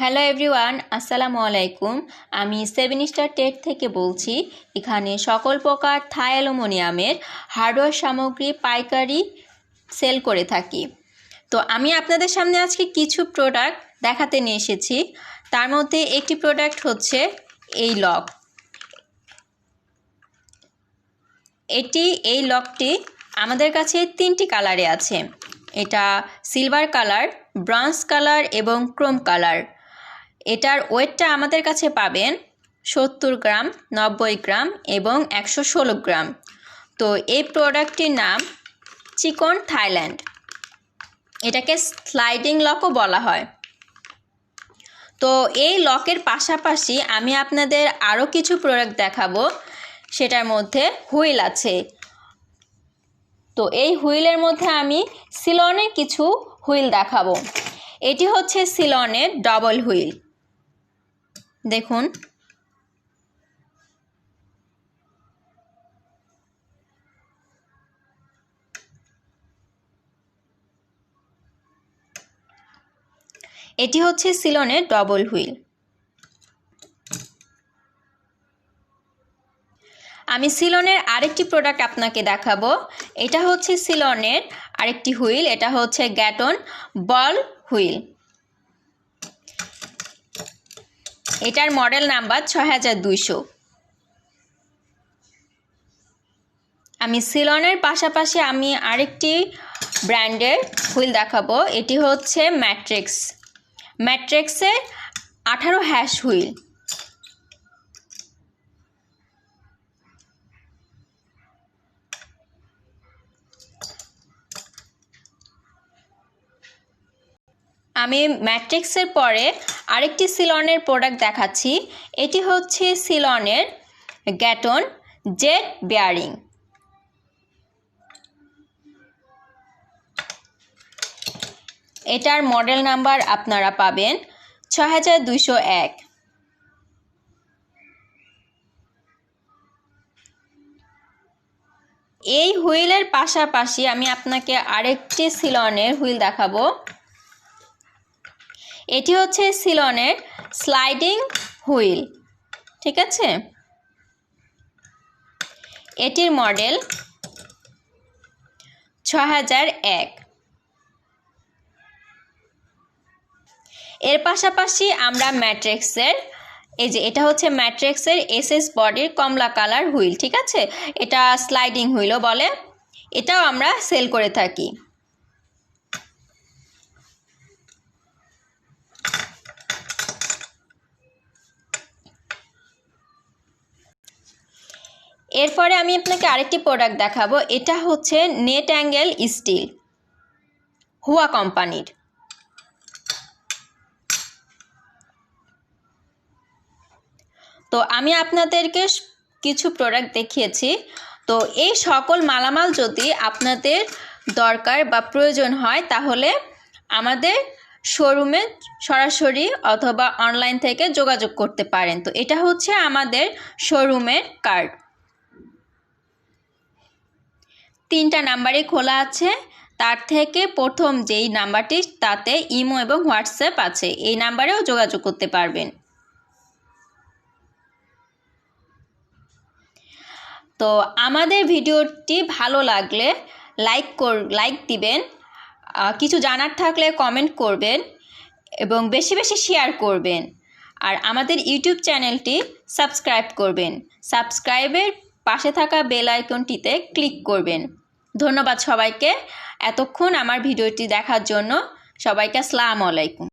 Hello everyone আসসালামু আলাইকুম আমি সেভেন স্টার টেট থেকে বলছি, এখানে সকল প্রকার থাই অ্যালুমিনিয়ামের হার্ডওয়্যার সামগ্রী, পাইকারি সেল করে থাকি। তো আমি আপনাদের সামনে আজকে কিছু প্রোডাক্ট দেখাতে নিয়ে এসেছি। তার মধ্যে একটি প্রোডাক্ট হচ্ছে এই লক। এটি, এই লকটি আমাদের কাছে তিনটি কালারে আছে। এটা সিলভার কালার ব্রঞ্জ কালার এবং ক্রোম কালার এটার ওয়েটটা আমাদের কাছে পাবেন সত্তর গ্রাম, নব্বই গ্রাম এবং একশো ষোলো গ্রাম। তো এই প্রোডাক্টটির নাম চিকন থাইল্যান্ড। এটাকে স্লাইডিং লকও বলা হয়। তো এই লকের পাশাপাশি আমি আপনাদের আরও কিছু প্রোডাক্ট দেখাবো। সেটার মধ্যে হুইল আছে। তো এই হুইলের মধ্যে আমি সিলনের কিছু হুইল দেখাবো। এটি হচ্ছে সিলনের ডবল হুইল। দেখুন। এটি হচ্ছে সিলনের ডবল হুইল। আমি সিলনের আরেকটি প্রোডাক্ট আপনাকে দেখাবো। এটা হচ্ছে সিলনের আরেকটি হুইল, এটা হচ্ছে গ্যাটন বল হুইল। এটার মডেল নাম্বার ছয় হাজার দুইশো। আমি সিলনের পাশাপাশি আমি আরেকটি ব্র্যান্ডের হুইল দেখাবো। এটি হচ্ছে ম্যাট্রিক্স। ম্যাট্রিক্সের আঠারো হ্যাশ হুইল। আমি ম্যাট্রিক্সের পরে আরেকটি সিলনের প্রোডাক্ট দেখাচ্ছি। এটি হচ্ছে সিলনের গ্যাটন জেট বেয়ারিং। এটার মডেল নাম্বার আপনারা পাবেন ছ হাজার দুইশো এক। এই হুইলের পাশাপাশি আমি আপনাকে আরেকটি সিলনের হুইল দেখাবো। এটি হচ্ছে সিলনের স্লাইডিং হুইল, ঠিক আছে? এটির মডেল ছ এর পাশাপাশি আমরা ম্যাট্রিক্সের, এই যে এটা হচ্ছে ম্যাট্রিক্সের এসএস বডির কমলা কালার হুইল, ঠিক আছে? এটা স্লাইডিং হুইলও বলে। এটাও আমরা সেল করে থাকি। এরপরে আমি আপনাকে আরেকটি প্রোডাক্ট দেখাবো। এটা হচ্ছে নেট অ্যাঙ্গেল স্টিল হুয়া কোম্পানির তো আমি আপনাদেরকে কিছু প্রোডাক্ট দেখিয়েছি। তো এই সকল মালামাল যদি আপনাদের দরকার বা প্রয়োজন হয়, তাহলে আমাদের শোরুমে সরাসরি অথবা অনলাইন থেকে যোগাযোগ করতে পারেন। তো এটা হচ্ছে আমাদের শোরুমের কার্ড তিনটা নাম্বারই খোলা আছে। তার থেকে প্রথম যেই নাম্বারটি, তাতে ইমো এবং হোয়াটসঅ্যাপ আছে। এই নাম্বারেও যোগাযোগ করতে পারবেন। তো আমাদের ভিডিওটি ভালো লাগলে লাইক কর, লাইক দিবেন। কিছু জানার থাকলে কমেন্ট করবেন এবং বেশি বেশি শেয়ার করবেন। আর আমাদের ইউটিউব চ্যানেলটি সাবস্ক্রাইব করবেন। সাবস্ক্রাইবের পাশে থাকা বেল আইকনটিতে ক্লিক করবেন। ধন্যবাদ সবাইকে। এতক্ষণ আমার ভিডিওটি দেখার জন্য সবাইকে আসসালামু আলাইকুম।